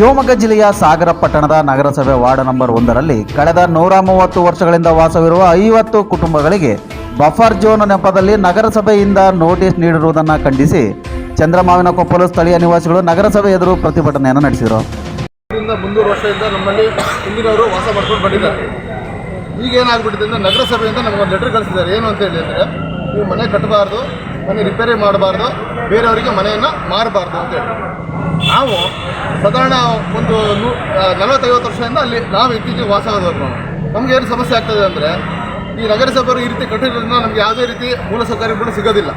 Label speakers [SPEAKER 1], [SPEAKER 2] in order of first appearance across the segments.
[SPEAKER 1] ಶಿವಮೊಗ್ಗ ಜಿಲ್ಲೆಯ ಸಾಗರ ಪಟ್ಟಣದ ನಗರಸಭೆ ವಾರ್ಡ್ ನಂಬರ್ ಒಂದರಲ್ಲಿ ಕಳೆದ ನೂರ ಮೂವತ್ತು ವರ್ಷಗಳಿಂದ ವಾಸವಿರುವ ಐವತ್ತು ಕುಟುಂಬಗಳಿಗೆ ಬಫರ್ ಜೋನ್ ನೆಪದಲ್ಲಿ ನಗರಸಭೆಯಿಂದ ನೋಟಿಸ್ ನೀಡಿರುವುದನ್ನು ಖಂಡಿಸಿ ಚಂದ್ರಮಾವಿನ ಕೊಪ್ಪಲು ಸ್ಥಳೀಯ ನಿವಾಸಿಗಳು ನಗರಸಭೆ ಎದುರು ಪ್ರತಿಭಟನೆಯನ್ನು ನಡೆಸಿದರು.
[SPEAKER 2] ಮುನ್ನೂರು ವರ್ಷದಿಂದ ನಮ್ಮಲ್ಲಿ ಹಿಂದಿನವರು ವಾಸ ಮಾಡ್ಕೊಂಡು ಬಂದಿದ್ದಾರೆ. ಈಗ ಏನಾಗ್ಬಿಟ್ಟಿದೆ ನಗರಸಭೆಯಿಂದ ನಮಗೊಂದು ಲೆಟರ್ ಕಳಿಸಿದ್ದಾರೆ. ಏನು ಅಂತ ಹೇಳಿ ಅಂದರೆ, ನೀವು ಮನೆ ಕಟ್ಟಬಾರ್ದು ಮನೆ ರಿಪೇರಿ ಮಾಡಬಾರ್ದು, ಬೇರೆಯವರಿಗೆ ಮನೆಯನ್ನು ಮಾರಬಾರ್ದು ಅಂತೇಳಿ ನಾವು ಸಾಧಾರಣ ಒಂದು ನೂ ನಲವತ್ತೈವತ್ತು ವರ್ಷದಿಂದ ಅಲ್ಲಿ ನಾವು ಇತ್ತೀಚೆಗೆ ವಾಸ ಆಗೋದು ನಾವು. ನಮ್ಗೆ ಏನು ಸಮಸ್ಯೆ ಆಗ್ತದೆ ಅಂದರೆ, ಈ ನಗರಸಭೆಯವರು ಈ ರೀತಿ ಕಟ್ಟಿರೋದ್ರಿಂದ ನಮಗೆ ಯಾವುದೇ ರೀತಿ ಮೂಲ ಸೌಕರ್ಯಗಳು ಸಿಗೋದಿಲ್ಲ.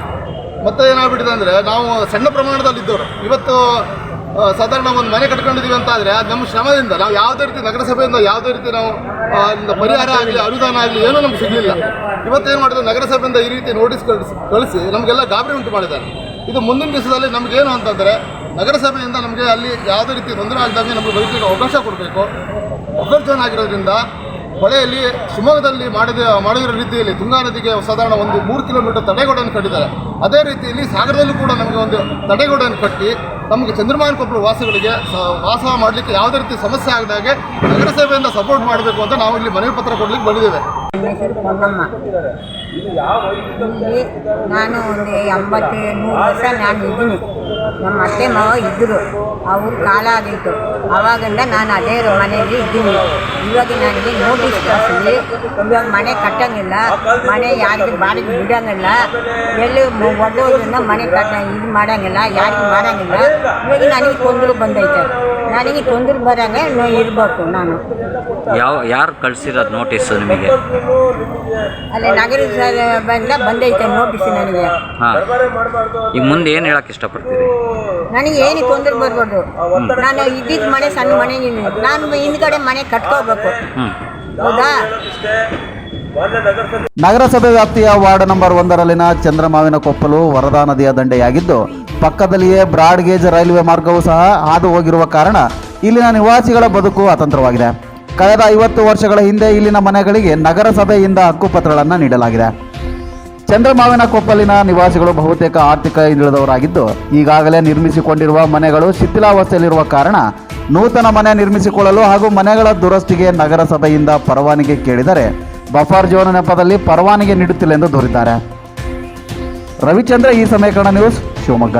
[SPEAKER 2] ಮತ್ತೆ ಏನಾಗ್ಬಿಟ್ಟಿದೆ ಅಂದರೆ, ನಾವು ಸಣ್ಣ ಪ್ರಮಾಣದಲ್ಲಿ ಇದ್ದವರು ಇವತ್ತು ಸಾಧಾರಣ ಒಂದು ಮನೆ ಕಟ್ಕೊಂಡಿದ್ದೀವಿ ಅಂತ ಆದರೆ ಅದು ನಮ್ಮ ಶ್ರಮದಿಂದ, ನಾವು ಯಾವುದೇ ರೀತಿ ನಗರಸಭೆಯಿಂದ ಯಾವುದೇ ರೀತಿ ನಾವು ಪರಿಹಾರ ಆಗಲಿ, ಅನುದಾನ ಆಗಲಿ, ಏನೂ ನಮ್ಗೆ ಸಿಗಲಿಲ್ಲ. ಇವತ್ತೇನು ಮಾಡಿದ್ರು, ನಗರಸಭೆಯಿಂದ ಈ ರೀತಿ ನೋಟಿಸ್ ಕಳಿಸಿ ಕಳಿಸಿ ನಮಗೆಲ್ಲ ಗಾಬರಿ ಉಂಟು ಮಾಡಿದ್ದಾರೆ. ಇದು ಮುಂದಿನ ದಿವಸದಲ್ಲಿ ನಮಗೇನು ಅಂತಂದರೆ, ನಗರಸಭೆಯಿಂದ ನಮಗೆ ಅಲ್ಲಿ ಯಾವುದೇ ರೀತಿ ತೊಂದರೆ ಆಗದಂಗೆ ನಮಗೆ ಬದುಕಲಿಕ್ಕೆ ಅವಕಾಶ ಕೊಡಬೇಕು. ಒಕ್ಕರ್ಜನ ಆಗಿರೋದ್ರಿಂದ ಹೊಳೆಯಲ್ಲಿ ಶಿವಮೊಗ್ಗದಲ್ಲಿ ಮಾಡಿದ ಮಾಡಿರೋ ರೀತಿಯಲ್ಲಿ ತುಂಗಾ ನದಿಗೆ ಸಾಧಾರಣ ಒಂದು ಮೂರು ಕಿಲೋಮೀಟರ್ ತಡೆಗೋಡೆಯನ್ನು ಕಟ್ಟಿದ್ದಾರೆ. ಅದೇ ರೀತಿಯಲ್ಲಿ ಸಾಗರದಲ್ಲೂ ಕೂಡ ನಮಗೆ ಒಂದು ತಡೆಗೋಡೆಯನ್ನು ಕಟ್ಟಿ ನಮಗೆ ಚಂದ್ರಮಾನ ಕೊಪ್ಪಳ ವಾಸಿಗಳಿಗೆ ಸ- ವಾಸ ಮಾಡಲಿಕ್ಕೆ ಯಾವುದೇ ರೀತಿ ಸಮಸ್ಯೆ ಆಗದಾಗೆ ನಗರಸಭೆಯಿಂದ ಸಪೋರ್ಟ್ ಮಾಡಬೇಕು ಅಂತ ನಾವು ಇಲ್ಲಿ ಮನವಿ ಪತ್ರ ಕೊಡ್ಲಿಕ್ಕೆ ಬಂದಿದ್ದೇವೆ.
[SPEAKER 3] ನಾನು ಒಂದು ಎಂಬತ್ತು ನೂರು ವರ್ಷ ನಾನು ಇದ್ದೀನಿ. ನಮ್ಮ ಅತ್ತೆ ಮಾವ ಇದ್ದರು ಅವ್ರ ಕಾಲ ಆಗಿತ್ತು. ಆವಾಗಿಂದ ನಾನು ಅದೇ ಮನೆಯಲ್ಲಿ ಇದ್ದೀನಿ. ಇವಾಗ ನನಗೆ ನೋಟಿಸ್ ಕಳಿಸಿ ಇವಾಗ ಮನೆ ಕಟ್ಟಂಗಿಲ್ಲ. ಮನೆ ಯಾರಿಗೆ ಬಾಡಿಗೆ ಬಿಡೋಂಗಿಲ್ಲ. ಎಲ್ಲಿ ಒಡೋದ್ರಿಂದ ಮನೆ ಕಟ್ಟ ಇದು ಮಾಡೋಂಗಿಲ್ಲ ಯಾರಿಗೂ ಮಾಡೋಂಗಿಲ್ಲ ಇವಾಗ ನನಗೆ ತೊಂದರೆ ಬಂದೈತೆ. ನನಗೆ ತೊಂದರೆ ಬರಂಗೆ ಇರಬೇಕು ನಾನು.
[SPEAKER 4] ಯಾವ ಯಾರು ಕಳಿಸಿರೋದು ನೋಟಿಸ್ ನಿಮಗೆ?
[SPEAKER 3] ಅಲ್ಲಿ ಬಂದ ಬಂದೈತೆ ನೋಟಿಸ್ ನನಗೆ.
[SPEAKER 4] ಹಾಂ. ಈಗ ಮುಂದೆ ಏನು ಹೇಳಕ್ಕೆ ಇಷ್ಟಪಡ್ತೀರಿ
[SPEAKER 3] ನನಗೆ ಏನಕ್ಕೆ ತೊಂದರೆ ಬರ್ಬಾರ್ದು ನಾನು ಇದ್ದಿದ್ದ ಮನೆ ಸಣ್ಣ ಮನೆ ನಾನು ಹಿಂದ್ಗಡೆ ಮನೆ ಕಟ್ಕೋಬೇಕು. ಹೌದಾ?
[SPEAKER 1] ನಗರಸಭೆ ವ್ಯಾಪ್ತಿಯ ವಾರ್ಡ್ ನಂಬರ್ ಒಂದರಲ್ಲಿನ ಚಂದ್ರಮಾವಿನ ಕೊಪ್ಪಲು ವರದಾ ನದಿಯ ದಂಡೆಯಾಗಿದ್ದು ಪಕ್ಕದಲ್ಲಿಯೇ ಬ್ರಾಡ್ ಗೇಜ್ ರೈಲ್ವೆ ಮಾರ್ಗವೂ ಸಹ ಹಾದು ಹೋಗಿರುವ ಕಾರಣ ಇಲ್ಲಿನ ನಿವಾಸಿಗಳ ಬದುಕು ಅತಂತ್ರವಾಗಿದೆ. ಕಳೆದ ಐವತ್ತು ವರ್ಷಗಳ ಹಿಂದೆ ಇಲ್ಲಿನ ಮನೆಗಳಿಗೆ ನಗರಸಭೆಯಿಂದ ಹಕ್ಕುಪತ್ರಗಳನ್ನು ನೀಡಲಾಗಿದೆ. ಚಂದ್ರಮಾವಿನ ಕೊಪ್ಪಲಿನ ನಿವಾಸಿಗಳು ಬಹುತೇಕ ಆರ್ಥಿಕ ಹಿಂದುಳಿದವರಾಗಿದ್ದು, ಈಗಾಗಲೇ ನಿರ್ಮಿಸಿಕೊಂಡಿರುವ ಮನೆಗಳು ಶಿಥಿಲಾವಸ್ಥೆಯಲ್ಲಿರುವ ಕಾರಣ ನೂತನ ಮನೆ ನಿರ್ಮಿಸಿಕೊಳ್ಳಲು ಹಾಗೂ ಮನೆಗಳ ದುರಸ್ತಿಗೆ ನಗರಸಭೆಯಿಂದ ಪರವಾನಗಿ ಕೇಳಿದರೆ ಬಫಾರ್ ಜೋನ್ ನೆಪದಲ್ಲಿ ಪರವಾನಗಿ ನೀಡುತ್ತಿಲ್ಲ ಎಂದು ದೂರಿದ್ದಾರೆ. ರವಿಚಂದ್ರ, ಈ ಸಮೀಕರಣ ನ್ಯೂಸ್ ಶಿವಮೊಗ್ಗ.